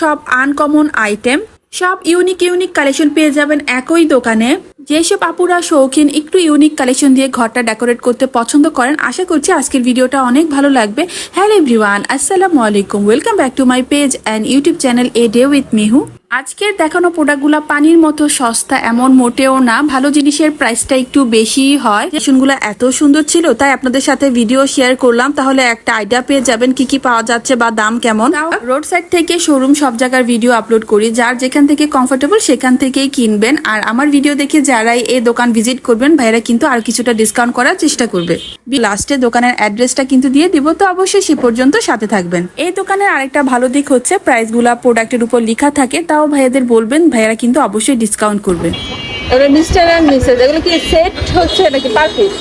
সব uncommon item সব unique unique collection পেয়ে যাবেন একই দোকানে। যেসব আপুরা শৌখিন একটু ইউনিক কালেকশন দিয়ে ঘরটা ডেকোরেট করতে পছন্দ করেন আশা করছি আজকের ভিডিওটা অনেক ভালো লাগবে। হ্যালো এভরিওয়ান আসসালামু আলাইকুম। Welcome back to my page and YouTube channel a day with Mihu আজকের দেখানো প্রোডাক্টগুলো পানির মতো সস্তা এমন মোটেও না। ভালো জিনিসের প্রাইসটা একটু বেশি হয়। রেশনগুলো এত সুন্দর ছিল তাই আপনাদের সাথে ভিডিও শেয়ার করলাম। তাহলে একটা আইডিয়া পেয়ে যাবেন কি কি পাওয়া যাচ্ছে বা দাম কেমন। রোড সাইড থেকে শোরুম সব জায়গার ভিডিও আপলোড করি। যার যেখান থেকে কমফোর্টেবল সেখান থেকেই কিনবেন। আর আমার ভিডিও দেখে যারাই এই দোকান ভিজিট করবেন ভাইরা কিন্তু আর কিছুটা ডিসকাউন্ট করার চেষ্টা করবে। লাস্টে দোকানের অ্যাড্রেসটা কিন্তু দিয়ে দিব তো অবশ্যই সে পর্যন্ত সাথে থাকবেন। এই দোকানের আরেকটা ভালো দিক হচ্ছে প্রাইসগুলা প্রোডাক্টের উপর লেখা থাকে তাও ভাইয়াদের বলবেন ভাইয়ারা কিন্তু অবশ্যই ডিসকাউন্ট করবে। এগুলো মিস্টার মিসেস এগুলো কি সেট হচ্ছে নাকি পার পিস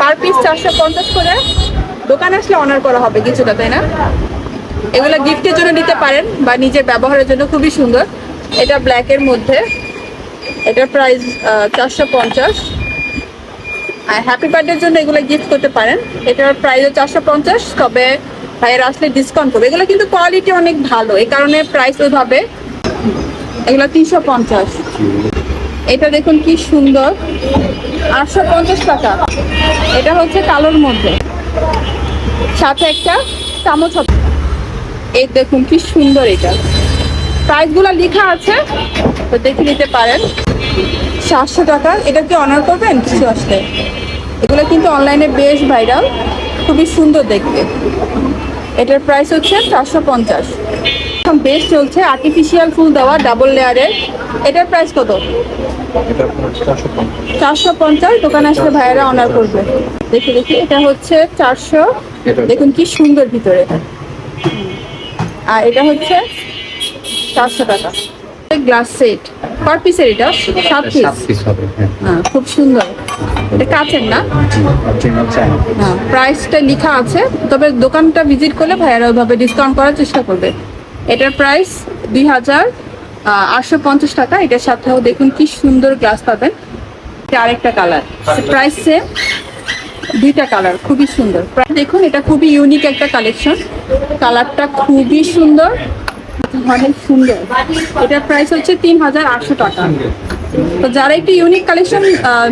পার পিস চারশো পঞ্চাশ করে। দোকানে আসলে অনার করা হবে কিছুটা তাই না? এগুলো গিফটের জন্য নিতে পারেন বা নিজের ব্যবহারের জন্য খুবই সুন্দর। এটা ব্ল্যাকের মধ্যে। এটার প্রাইস চারশো পঞ্চাশ। আর হ্যাপি বার্থডের জন্য এগুলো গিফট করতে পারেন। এটার প্রাইসও চারশো পঞ্চাশ, তবে ভাইয়ের আসলে ডিসকাউন্ট করবে। এগুলো কিন্তু কোয়ালিটি অনেক ভালো, এই কারণে প্রাইস ওইভাবে। এগুলো তিনশো পঞ্চাশ। এটা দেখুন কি সুন্দর। আটশো পঞ্চাশ টাকা। এটা হচ্ছে কালোর মধ্যে। সাথে একটা চামচ হবে। এই দেখুন কি সুন্দর এটা। প্রাইসগুলো লেখা আছে, তো দেখে নিতে পারেন। সাতশো টাকা। এটা কি অনার করবেন? কিছু আসলে। এগুলো কিন্তু অনলাইনে বেশ ভাইরাল খুবই সুন্দর দেখতে। এটার প্রাইস হচ্ছে চারশো পঞ্চাশ। এখন বেশ চলছে। আর্টিফিশিয়াল ফুল দেওয়া ডাবল লেয়ারের এটার প্রাইস কত? চারশো পঞ্চাশ। চারশো পঞ্চাশ। দোকানে আসলে ভাইয়েরা অনার করবে। দেখি দেখি। এটা হচ্ছে চারশো। দেখুন কি সুন্দর ভিতরে। আর এটা হচ্ছে চারশো টাকা। গ্লাস সেট পার পিসের এটা সাত পিস হ্যাঁ। হ্যাঁ খুব সুন্দর। এটা কাচের না? চায়না হ্যাঁ প্রাইসটা লেখা আছে তবে দোকানটা ভিজিট করলে ভাইয়েরা ওইভাবে ডিসকাউন্ট করার চেষ্টা করবে। এটার প্রাইস দুই হাজার আটশো পঞ্চাশ টাকা। এটার সাথেও দেখুন কি সুন্দর গ্লাস পাবেন। আরেকটা কালার প্রাইস সেম দুইটা কালার খুবই সুন্দর। দেখুন এটা খুবই ইউনিক একটা কালেকশন কালারটা খুবই সুন্দর। অনেক সুন্দর। এটার প্রাইস হচ্ছে তিন হাজার আটশো টাকা। তো যারা একটু ইউনিক কালেকশন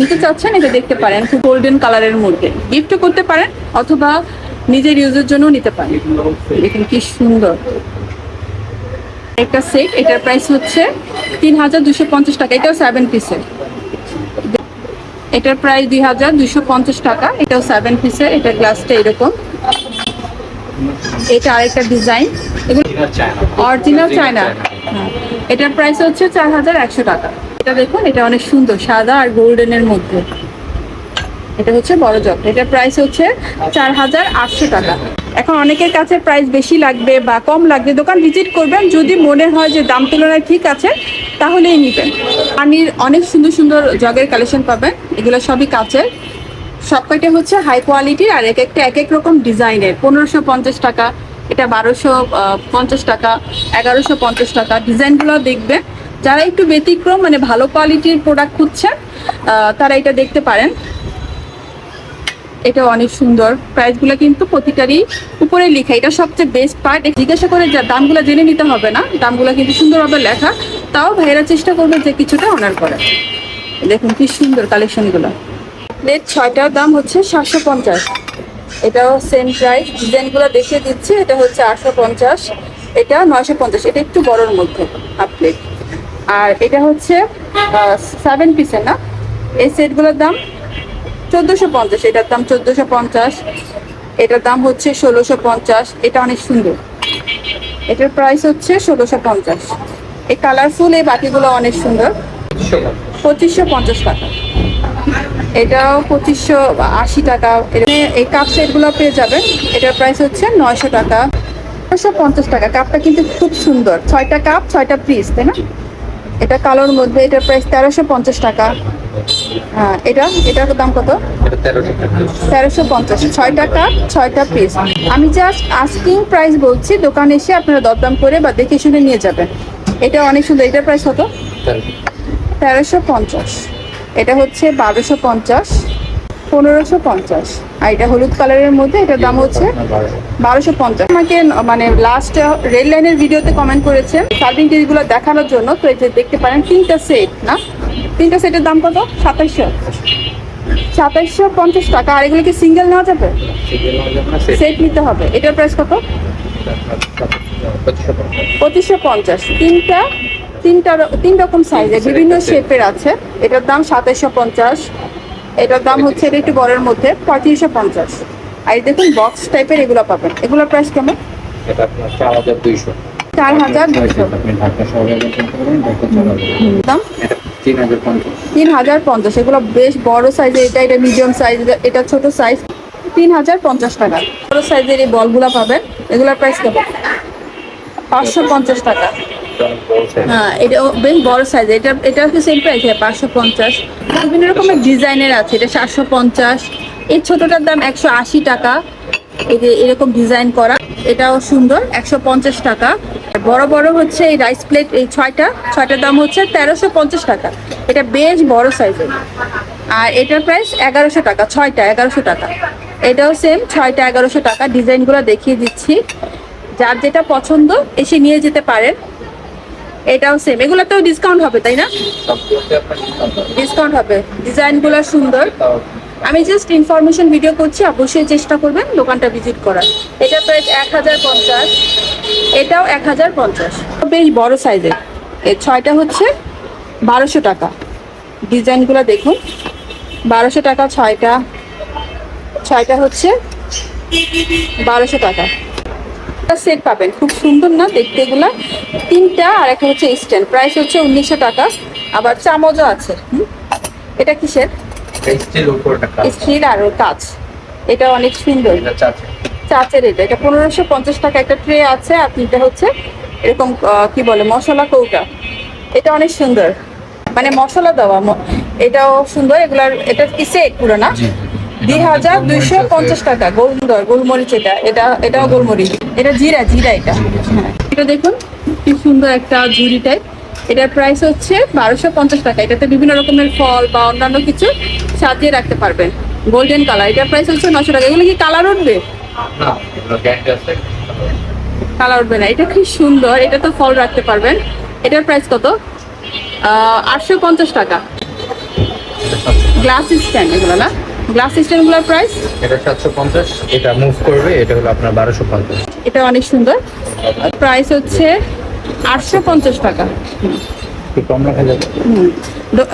নিতে চাচ্ছেন, এটা দেখতে পারেন। খুব গোল্ডেন কালারের মধ্যে। গিফটও করতে পারেন, অথবা নিজের ইউজের জন্য নিতে পারেন। দেখুন কি সুন্দর। একটা সেট এটার প্রাইস হচ্ছে তিন হাজার দুশো পঞ্চাশ টাকা। এটাও সেভেন পিসের এটার প্রাইস দুই হাজার দুশো পঞ্চাশ টাকা। এটাও সেভেন পিসের এটা গ্লাসটা এরকম। এটা আরেকটা ডিজাইন। এগুলো অরিজিনাল চায়না হ্যাঁ। এটার প্রাইস হচ্ছে চার হাজার একশো টাকা। এটা দেখুন এটা অনেক সুন্দর সাদা আর গোল্ডেনের মধ্যে। এটা হচ্ছে বড় জগ। এটার প্রাইস হচ্ছে চার হাজার আটশো টাকা। এখন অনেকের কাছে প্রাইস বেশি লাগবে বা কম লাগবে দোকান ভিজিট করবেন। যদি মনে হয় যে দাম তুলনায় ঠিক আছে তাহলেই নেবেন। পানির অনেক সুন্দর সুন্দর জগের কালেকশন পাবেন। এগুলো সবই কাচের। সব কয়টা হচ্ছে হাই কোয়ালিটির আর এক একটা এক এক রকম ডিজাইনের। পনেরোশো পঞ্চাশ টাকা, এটা বারোশো পঞ্চাশ টাকা, এগারোশো পঞ্চাশ টাকা। ডিজাইনগুলো দেখবে। যারা একটু ব্যতিক্রম মানে ভালো কোয়ালিটির প্রোডাক্ট খুঁজছেন তারা এটা দেখতে পারেন। এটা অনেক সুন্দর। প্রাইসগুলো কিন্তু প্রতিটারই উপরে লেখা। এটা সবচেয়ে বেস্ট পার্ট জিজ্ঞাসা করে যা দামগুলো জেনে নিতে হবে না। দামগুলো কিন্তু সুন্দরভাবে লেখা। তাও ভাইয়েরা চেষ্টা করবে যে কিছুটা অনার করে দেখুন কি সুন্দর কালেকশনগুলো প্লেট ছয়টার দাম হচ্ছে সাতশো পঞ্চাশ। এটাও সেম প্রাইস ডিজাইনগুলো দেখিয়ে দিচ্ছি এটা হচ্ছে আটশো পঞ্চাশ। এটা নয়শো পঞ্চাশ। এটা একটু বড়োর মধ্যে হাফ প্লেট আর এটা হচ্ছে সেভেন পিসের না? এই সেটগুলোর দাম চোদ্দোশো পঞ্চাশ। এটার দাম চোদ্দোশো পঞ্চাশ। এটার দাম হচ্ছে ষোলোশো পঞ্চাশ। এটা অনেক সুন্দর। এটার প্রাইস হচ্ছে ষোলোশো পঞ্চাশ। এই কালারফুল এই বাকিগুলো অনেক সুন্দর। পঁচিশশো পঞ্চাশ টাকা। এটাও পঁচিশশো আশি টাকা। এই কাপ সেটগুলো পেয়ে যাবেন। এটার প্রাইস হচ্ছে নয়শো টাকা। নয়শো পঞ্চাশ টাকা। কাপটা কিন্তু খুব সুন্দর। ছয়টা কাপ ছয়টা পিস তাই না? এটা কালোর মধ্যে এটার প্রাইস তেরোশো পঞ্চাশ টাকা। হ্যাঁ এটা? এটার দাম কত? তেরোশো পঞ্চাশ। ছয়টা কাপ ছয়টা পিস আমি জাস্ট আস্কিং প্রাইস বলছি। দোকানে এসে আপনারা দরদাম করে বা দেখে শুনে নিয়ে যাবেন। এটা অনেক সুন্দর। এটার প্রাইস কত? তেরোশো পঞ্চাশ। এটা হচ্ছে বারোশো পঞ্চাশ পনেরোশো পঞ্চাশ। আর এটা হলুদ কালারের মধ্যে এটার দাম হচ্ছে বারোশো পঞ্চাশ। আমাকে মানে লাস্ট রেল লাইনের ভিডিওতে কমেন্ট করেছেন সার্ভিং টিভিগুলো দেখানোর জন্য। তো এই যে দেখতে পারেন তিনটা সেট না? তিনটা সেটের দাম কত? সাতাইশশো। সাতাইশশো পঞ্চাশ টাকা। আর এগুলো কি সিঙ্গেল নেওয়া যাবে? সেট নিতে হবে। এটার প্রাইস কত? পঁচিশশো পঞ্চাশ। তিনটা তিনটা তিন রকম সাইজের বিভিন্ন শেপের আছে। এটার দাম সাতাইশশো পঞ্চাশ। এটার দাম হচ্ছে এটা একটু বড়ের মধ্যে পঁয়ত্রিশশো পঞ্চাশ। আর দেখুন বক্স টাইপের এগুলো পাবেন। এগুলোর প্রাইস কেমন? এটা আপনার চার হাজার দুইশো। চার হাজার দাম? পঞ্চাশ। তিন হাজার পঞ্চাশ। এগুলো বেশ বড় সাইজের এটা এটা মিডিয়াম সাইজ এটা ছোট সাইজ তিন হাজার পঞ্চাশ টাকা। বড় সাইজের এই বলগুলো পাবেন। এগুলোর প্রাইস কেমন? পাঁচশো পঞ্চাশ টাকা। হ্যাঁ এটা বেশ বড় সাইজ এটা বিভিন্ন রকমের ডিজাইনের আছে, এটা সাতশো পঞ্চাশ। এই ছোটটার দাম একশো আশি টাকা। এরকম ডিজাইন করা, এটাও সুন্দর, একশো পঞ্চাশ টাকা। বড় বড় হচ্ছে এই রাইস প্লেট এই ছয়টা, ছয়টার দাম হচ্ছে তেরোশো পঞ্চাশ টাকা। এটা বেশ বড় সাইজের আর এটার প্রাইস এগারোশো টাকা, ছয়টা, এগারোশো টাকা। এটাও সেম ছয়টা, এগারোশো টাকা। ডিজাইনগুলো দেখিয়ে দিচ্ছি। যার যেটা পছন্দ, এসে নিয়ে যেতে পারেন। এটাও সেম এগুলোতেও ডিসকাউন্ট হবে, তাই না? ডিসকাউন্ট হবে। ডিজাইনগুলো সুন্দর। আমি জাস্ট ইনফরমেশন ভিডিও করছি, অবশ্যই চেষ্টা করবেন দোকানটা ভিজিট করার। এটা প্রাইস এক হাজার পঞ্চাশ। এটাও এক হাজার পঞ্চাশ। বেশ বড় সাইজের এর ছয়টা হচ্ছে বারোশো টাকা। ডিজাইনগুলো দেখুন। বারোশো টাকা ছয়টা। ছয়টা হচ্ছে বারোশো টাকা। সেট পাবেন। খুব সুন্দর না দেখতে এগুলা? তিনটা আর একটা হচ্ছে স্ট্যান্ড প্রাইস হচ্ছে উনিশশো টাকা। আবার চামচও আছে? এটা কিসের? স্টিল আর কাজ এটা অনেক সুন্দর। চাচের। এটা। এটা পনেরোশো পঞ্চাশ টাকা একটা ট্রে আছে আর তিনটা হচ্ছে এরকম কি বলে মশলা কৌটা। এটা অনেক সুন্দর। মানে মশলা দেওয়া এটাও সুন্দর। এগুলার এটা কি সেট পুরো না? দুই হাজার দুইশো পঞ্চাশ টাকা গোলমর গোলমরিচ এটা এটা এটাও গোলমরিচ। এটা জিরা জিরা এটা। এটা দেখুন কি সুন্দর একটা ঝুড়ি টাইপ এটার প্রাইস হচ্ছে বারোশো পঞ্চাশ টাকা। এটাতে বিভিন্ন রকমের ফল বা অন্যান্য কিছু সাজিয়ে রাখতে পারবেন। গোল্ডেন কালার এটার প্রাইস হচ্ছে নশো টাকা। এগুলো কি কালার উঠবে? কালার উঠবে না। এটা খুব সুন্দর। এটা তো ফল রাখতে পারবেন। এটার প্রাইস কত? আটশো পঞ্চাশ টাকা। গ্লাস স্ট্যান্ড এগুলো না? গ্লাস স্ট্যান্ডগুলোর প্রাইস এটা সাতশো পঞ্চাশ এটা মুভ করবে এটা হলো আপনার বারোশো পঞ্চাশ। এটা অনেক সুন্দর। প্রাইস হচ্ছে আটশো পঞ্চাশ টাকা।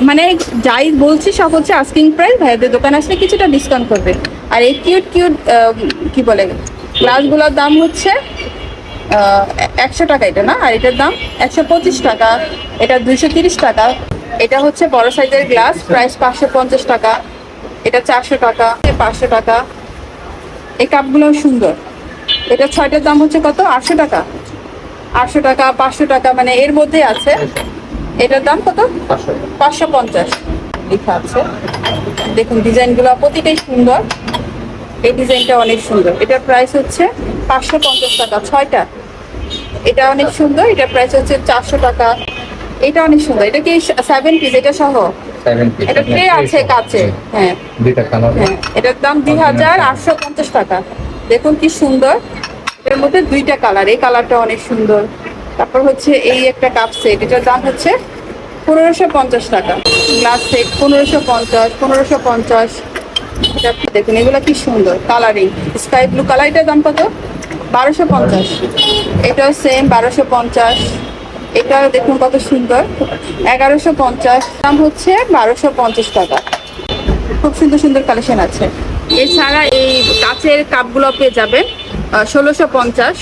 মানে যাই বলছি সব হচ্ছে আস্কিং প্রাইস ভাইয়াদের দোকানে আসলে কিছুটা ডিসকাউন্ট করবে। আর এই কিউট কিউট কি বলে গ্লাসগুলোর দাম হচ্ছে একশো টাকা এটা না? আর এটার দাম একশো পঁচিশ টাকা। এটা দুইশো তিরিশ টাকা। এটা হচ্ছে বড় সাইজের গ্লাস প্রাইস পাঁচশো পঞ্চাশ টাকা। এটা চারশো টাকা পাঁচশো টাকা। এই কাপগুলো সুন্দর। এটা ছয়টার দাম হচ্ছে কত? আটশো টাকা। আটশো টাকা পাঁচশো টাকা মানে এর মধ্যে আছে। এটার দাম কত? পাঁচশো। পঞ্চাশ। লেখা আছে। দেখুন ডিজাইনগুলো প্রতিটাই সুন্দর। এই ডিজাইনটা অনেক সুন্দর। এটার প্রাইস হচ্ছে পাঁচশো পঞ্চাশ টাকা ছয়টা। এটা অনেক সুন্দর। এটার প্রাইস হচ্ছে চারশো টাকা। এটা অনেক সুন্দর। এটা কি সেভেন পিস এটা সহ? এটা ট্রে আছে কাছে? হ্যাঁ। দুইটা কালার হ্যাঁ এটার দাম দুই হাজার আটশো পঞ্চাশ টাকা। দেখুন কি সুন্দর। এর মধ্যে দুইটা কালার এই কালারটা অনেক সুন্দর। তারপর হচ্ছে এই একটা কাপ সেট এটার দাম হচ্ছে পনেরোশো পঞ্চাশ টাকা। গ্লাস সেট পনেরোশো পঞ্চাশ পনেরোশো পঞ্চাশ। দেখুন এগুলো কি সুন্দর। কালারিং স্কাই ব্লু কালার এটার দাম কত? বারোশো পঞ্চাশ। এটাও সেম বারোশো পঞ্চাশ। এটা দেখুন কত সুন্দর। এগারোশো পঞ্চাশ দাম হচ্ছে বারোশো পঞ্চাশ টাকা। খুব সুন্দর সুন্দর কালেকশন আছে। এছাড়া এই কাচের কাপগুলো পেয়ে যাবেন ষোলোশো পঞ্চাশ।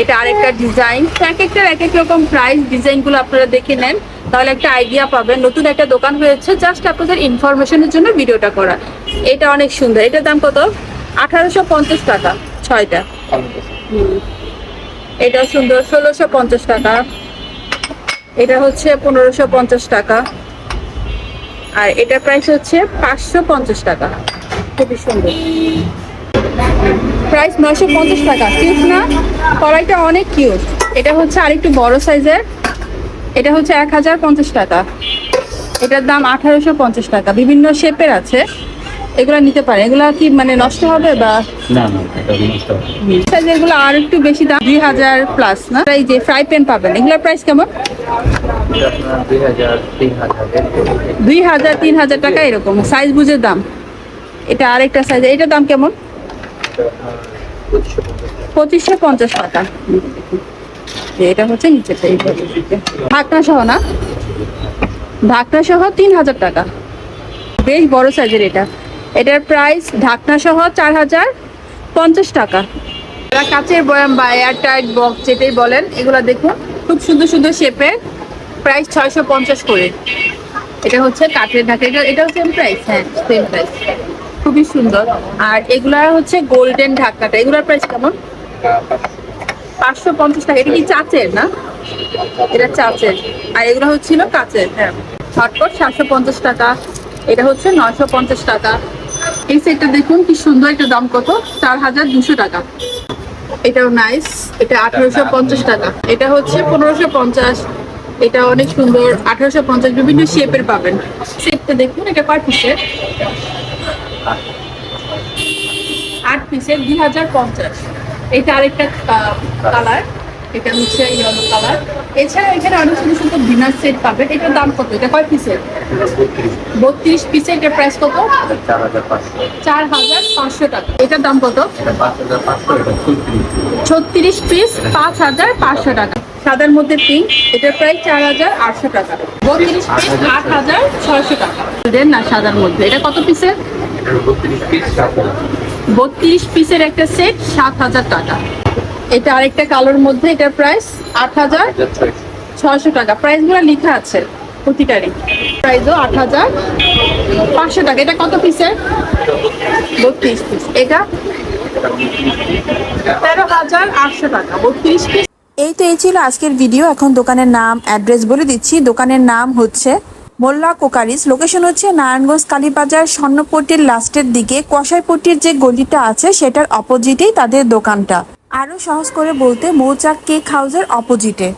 এটা আরেকটা ডিজাইন। এক একটার এক এক রকম প্রাইস ডিজাইনগুলো আপনারা দেখে নেন তাহলে একটা আইডিয়া পাবেন। নতুন একটা দোকান হয়েছে জাস্ট আপনাদের ইনফরমেশনের জন্য ভিডিওটা করা। এটা অনেক সুন্দর। এটার দাম কত? আঠারোশো পঞ্চাশ টাকা ছয়টা। হুম। এটা সুন্দর, ষোলোশো পঞ্চাশ টাকা। এটা হচ্ছে পনেরোশো পঞ্চাশ টাকা। আর এটা প্রাইস হচ্ছে পাঁচশো পঞ্চাশ টাকা। খুবই সুন্দর। প্রাইস নয়শো পঞ্চাশ টাকা। কিউট না? কড়াইটা অনেক কিউট এটা হচ্ছে আরেকটু বড় সাইজের এটা হচ্ছে এক হাজার পঞ্চাশ টাকা। এটার দাম আঠারোশো পঞ্চাশ টাকা। বিভিন্ন শেপের আছে। এগুলা নিতে পারে। এগুলা কি মানে নষ্ট হবে বা না না এগুলো আর একটু বেশি দাম দুই হাজার প্লাস না? এই যে ফ্রাই প্যান পাবেন এগুলোর প্রাইস কেমন? দুই হাজার তিন হাজার টাকা এরকম সাইজ বুঝে দাম। এটা আরেকটা সাইজ এটার দাম কেমন? পঁচিশশো পঞ্চাশ টাকা। এটা হচ্ছে এই ঢাকনা সহ না? ঢাকনা সহ তিন হাজার টাকা। বেশ বড় সাইজের এটা। এটার প্রাইস ঢাকনা সহ চার হাজার পঞ্চাশ টাকা। এরা কাচের বয়াম বা এয়ার টাইট বক্স যেটাই বলেন, এগুলো দেখুন, খুব সুন্দর সুন্দর শেপের প্রাইস ছয়শো পঞ্চাশ করে। এটা হচ্ছে কাঠের ঢাকা, এটা এটা সেম প্রাইস হ্যাঁ সেম প্রাইস খুবই সুন্দর। আর এগুলা হচ্ছে গোল্ডেন ঢাকাটা এগুলার প্রাইস কেমন? পাঁচশো পঞ্চাশ টাকা, এটা কি চাচের না? এটা চাচের। আর এগুলো হচ্ছিল কাচের হ্যাঁ। হটপট সাতশো পঞ্চাশ টাকা, এটা হচ্ছে নয়শো পঞ্চাশ টাকা। এই সেটটা দেখুন কি সুন্দর একটা দাম কত? চার হাজার দুশো টাকা। এটাও নাইস এটা আঠারোশো পঞ্চাশ টাকা। এটা হচ্ছে পনেরোশো পঞ্চাশ। এটা অনেক সুন্দর আঠারোশো পঞ্চাশ বিভিন্ন শেপের পাবেন। সেটটা দেখুন এটা কয় পিসের আট পিসের দুই হাজার পঞ্চাশ। এটা আরেকটা কালার এটা হচ্ছে ইয়েলো কালার এছাড়া এখানে অনেক সুন্দর সুন্দর ডিনার সেট পাবেন। এটার দাম কত? এটা কয় পিসের বত্রিশ। পিসের এটার প্রাইস কত? চার হাজার পাঁচশো। টাকা। এটার দাম কত? এটা এটা ছত্রিশ। পিস পাঁচ হাজার পাঁচশো টাকা। সাদার মধ্যে পিঙ্ক এটার প্রাইস চার হাজার আটশো টাকা। বত্রিশ পিস আট হাজার ছয়শো টাকা। দেন না সাদার মধ্যে? এটা কত পিসের পিস বত্রিশ পিসের একটা সেট সাত হাজার টাকা। এটা আরেকটা কালোর মধ্যে এটার প্রাইস আট হাজার ছয়শো টাকা। প্রাইসগুলো লেখা আছে প্রতিটারই প্রাইসও আট হাজার পাঁচশো টাকা। এটা কত পিসের বত্রিশ পিস এটা তেরো হাজার আটশো টাকা। বত্রিশ পিস এই তো এই ছিল আজকের ভিডিও এখন দোকানের নাম অ্যাড্রেস বলে দিচ্ছি। দোকানের নাম হচ্ছে মোল্লা কোকারিস। লোকেশন হচ্ছে নারায়ণগঞ্জ কালীবাজার স্বর্ণপট্টির লাস্টের দিকে। কষাইপট্টির যে গলিটা আছে সেটার অপোজিটেই তাদের দোকানটা। আরও সহজ করে বলতে মৌচাক কেক হাউসের অপোজিটে।